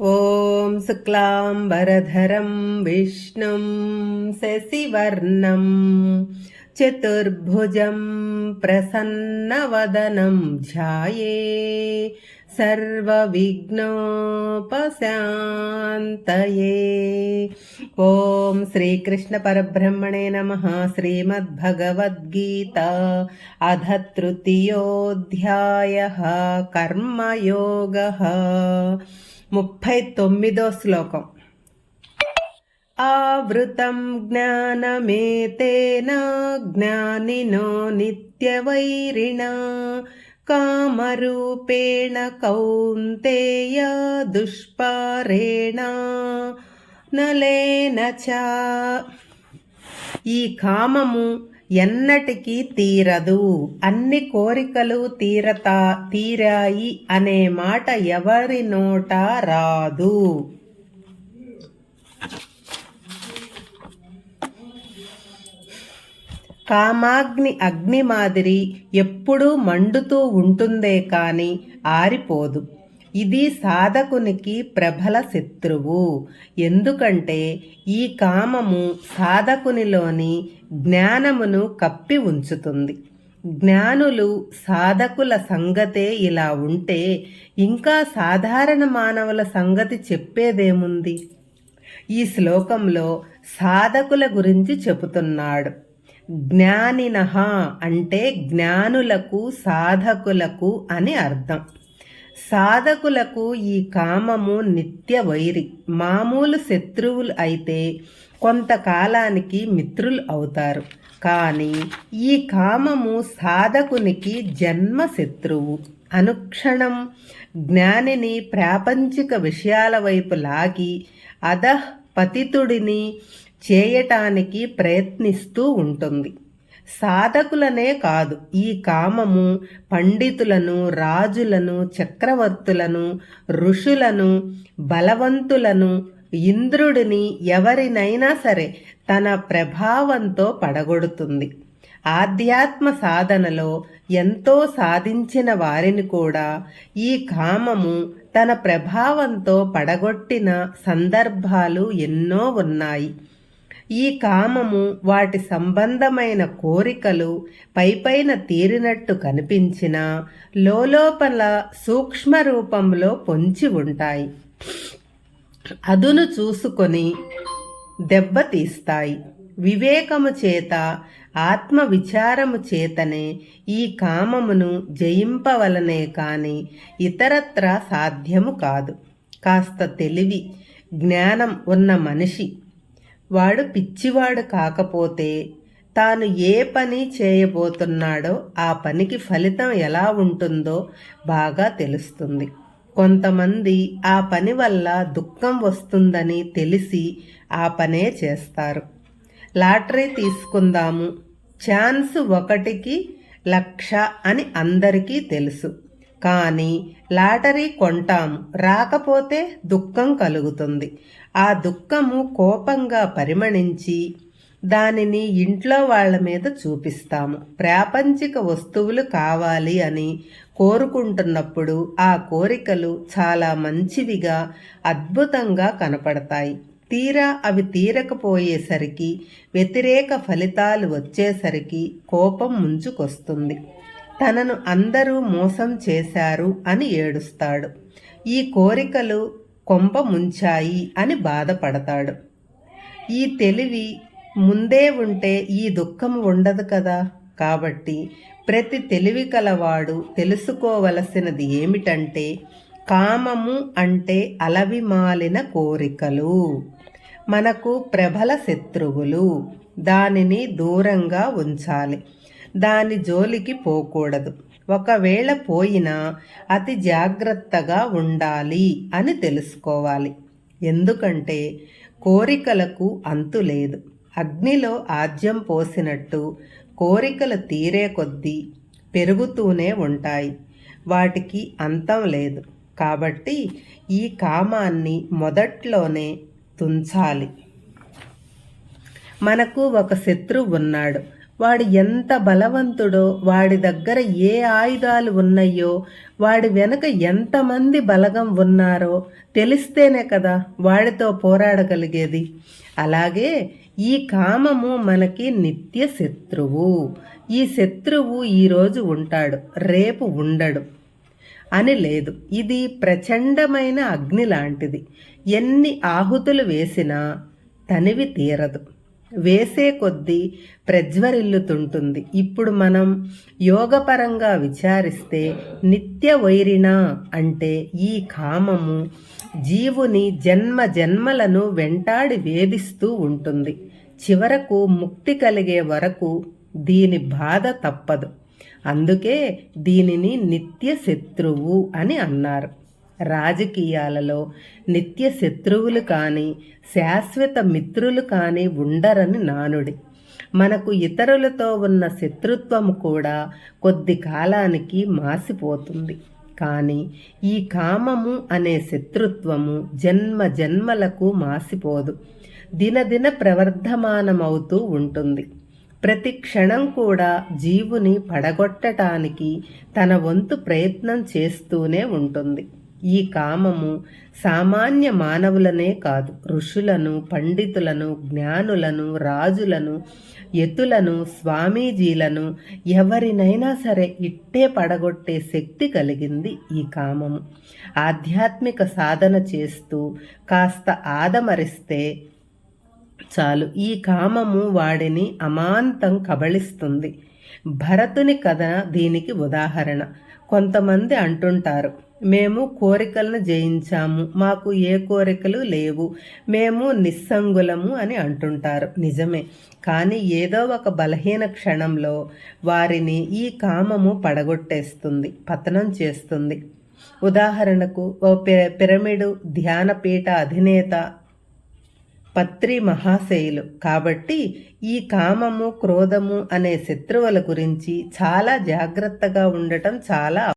ॐ शुक्लाम्बरधरं विष्णुं शशिवर्णं चतुर्भुजं प्रसन्नवदनं ध्याये। सर्वविघ्नोपशान्तये ॐ श्रीकृष्णपरब्रह्मणे नमः श्रीमद्भगवद्गीता अध तृतीयोऽध्यायः कर्मयोगः मुप्फै तोम्मिदो श्लोकम् आवृतं ज्ञानमेतेन ज्ञानिनो नित्यवैरिणा కామరూపేణ కౌంతేయ దుష్పారేణ నలేన చ. ఈ కామము ఎన్నటికీ తీరదు. అన్ని కోరికలు తీరతా తీరాయి అనే మాట ఎవరి నోట రాదు. కామాగ్ని అగ్ని మాదిరి ఎప్పుడూ మండుతూ ఉంటుందే కాని ఆరిపోదు. ఇది సాధకునికి ప్రబల శత్రువు. ఎందుకంటే ఈ కామము సాధకునిలోని జ్ఞానమును కప్పి ఉంచుతుంది. జ్ఞానులు సాధకుల సంగతే ఇలా ఉంటే ఇంకా సాధారణ మానవుల సంగతి చెప్పేదేముంది? ఈ శ్లోకంలో సాధకుల గురించి చెబుతున్నాడు. జ్ఞానినహ అంటే జ్ఞానులకు సాధకులకు అని అర్థం. సాధకులకు ఈ కామము నిత్య వైరి. మామూలు శత్రువులు అయితే కొంతకాలానికి మిత్రులు అవుతారు. కానీ ఈ కామము సాధకునికి జన్మ శత్రువు. అనుక్షణం జ్ఞానిని ప్రాపంచిక విషయాల వైపు లాగి అధః పతితుడిని చేయటానికి ప్రయత్నిస్తూ ఉంటుంది. సాధకులనే కాదు ఈ కామము పండితులను రాజులను చక్రవర్తులను ఋషులను బలవంతులను ఇంద్రుడిని ఎవరినైనా సరే తన ప్రభావంతో పడగొడుతుంది. ఆధ్యాత్మ సాధనలో ఎంతో సాధించిన వారిని కూడా ఈ కామము తన ప్రభావంతో పడగొట్టిన సందర్భాలు ఎన్నో ఉన్నాయి. ఈ కామము వాటి సంబంధమైన కోరికలు పైపైన తీరినట్టు కనిపించినా లోలోపల సూక్ష్మ రూపంలో పొంచి ఉంటాయి. అదును చూసుకొని దెబ్బతీస్తాయి వివేకము చేత ఆత్మ విచారము చేతనే ఈ కామమును జయింపవలనే కాని ఇతరత్ర సాధ్యము కాదు. కాస్త తెలివి జ్ఞానం ఉన్న మనిషి వాడు పిచ్చివాడు కాకపోతే తాను ఏ పని చేయబోతున్నాడో ఆ పనికి ఫలితం ఎలా ఉంటుందో బాగా తెలుస్తుంది. కొంతమంది ఆ పని వల్ల దుఃఖం వస్తుందని తెలిసి ఆ పనే చేస్తారు. లాటరీ తీసుకుందాము. ఛాన్స్ ఒకటికి లక్ష అని అందరికీ తెలుసు. కానీ లాటరీ కొంటాము రాకపోతే దుఃఖం కలుగుతుంది. ఆ దుఃఖము కోపంగా పరిమణించి దానిని ఇంట్లో వాళ్ళ మీద చూపిస్తాము. ప్రాపంచిక వస్తువులు కావాలి అని కోరుకుంటున్నప్పుడు ఆ కోరికలు చాలా మంచివిగా అద్భుతంగా కనపడతాయి. తీరా అవి తీరకపోయేసరికి వ్యతిరేక ఫలితాలు వచ్చేసరికి కోపం ముంచుకొస్తుంది. తనను అందరూ మోసం చేశారు అని ఏడుస్తాడు. ఈ కోరికలు కొంప ముంచాయి అని బాధపడతాడు. ఈ తెలివి ముందే ఉంటే ఈ దుఃఖం ఉండదు కదా? కాబట్టి ప్రతి తెలివి కలవాడు తెలుసుకోవలసినది ఏమిటంటే కామము అంటే అలవిమాలిన కోరికలు. మనకు ప్రబల శత్రువులు. దానిని దూరంగా ఉంచాలి. దాని జోలికి పోకూడదు. ఒకవేళ పోయినా అతి జాగ్రత్తగా ఉండాలి అని తెలుసుకోవాలి. ఎందుకంటే కోరికలకు అంతు లేదు. అగ్నిలో ఆద్యం పోసినట్టు కోరికలు తీరే కొద్దీ పెరుగుతూనే ఉంటాయి. వాటికి అంతం లేదు. కాబట్టి ఈ కామాన్ని మొదట్లోనే తుంచాలి. మనకు ఒక శత్రువు ఉన్నాడు. వాడు ఎంత బలవంతుడో వాడి దగ్గర ఏ ఆయుధాలు ఉన్నాయో వాడి వెనుక ఎంతమంది బలగం ఉన్నారో తెలిస్తేనే కదా వాడితో పోరాడగలిగేది. అలాగే ఈ కామము మనకి నిత్య శత్రువు. ఈ శత్రువు ఈరోజు ఉంటాడు రేపు ఉండడు అని లేదు. ఇది ప్రచండమైన అగ్ని లాంటిది. ఎన్ని ఆహుతులు వేసినా తనివి తీరదు. వేసే కొద్దీ ప్రజ్వరిల్లుతుంటుంది. ఇప్పుడు మనం యోగపరంగా విచారిస్తే నిత్య వైరిణ అంటే ఈ కామము జీవుని జన్మ జన్మలను వెంటాడి వేధిస్తూ ఉంటుంది. చివరకు ముక్తి కలిగే వరకు దీని బాధ తప్పదు. అందుకే దీనిని నిత్య శత్రువు అని అన్నారు. రాజకీయాలలో నిత్య శత్రువులు కానీ శాశ్వత మిత్రులు కానీ ఉండరని నానుడి. మనకు ఇతరులతో ఉన్న శత్రుత్వం కూడా కొద్ది కాలానికి మాసిపోతుంది. కానీ ఈ కామము అనే శత్రుత్వము జన్మ జన్మలకు మాసిపోదు. దినదిన ప్రవర్ధమానమవుతూ ఉంటుంది. ప్రతి క్షణం కూడా జీవుని పడగొట్టటానికి తన వంతు ప్రయత్నం చేస్తూనే ఉంటుంది. ఈ కామము సామాన్య మానవులనే కాదు. ఋషులను పండితులను జ్ఞానులను రాజులను ఎత్తులను స్వామీజీలను ఎవరినైనా సరే ఇట్టే పడగొట్టే శక్తి కలిగింది ఈ కామము. ఆధ్యాత్మిక సాధన చేస్తూ కాస్త ఆదమరిస్తే చాలు. ఈ కామము వాడిని అమాంతం కబళిస్తుంది. భరతుని కథ దీనికి ఉదాహరణ. కొంతమంది అంటుంటారు మేము కోరికలను జయించాము. మాకు ఏ కోరికలు లేవు. మేము నిస్సంగులము అని అంటుంటారు. నిజమే. కానీ ఏదో ఒక బలహీన క్షణంలో వారిని ఈ కామము పడగొట్టేస్తుంది పతనం చేస్తుంది. ఉదాహరణకు ఓ పిరమిడు ధ్యానపీఠ అధినేత పత్రి మహాశయులు కాబట్టి ఈ కామము క్రోధము అనే శత్రువుల గురించి చాలా జాగ్రత్తగా ఉండటం చాలా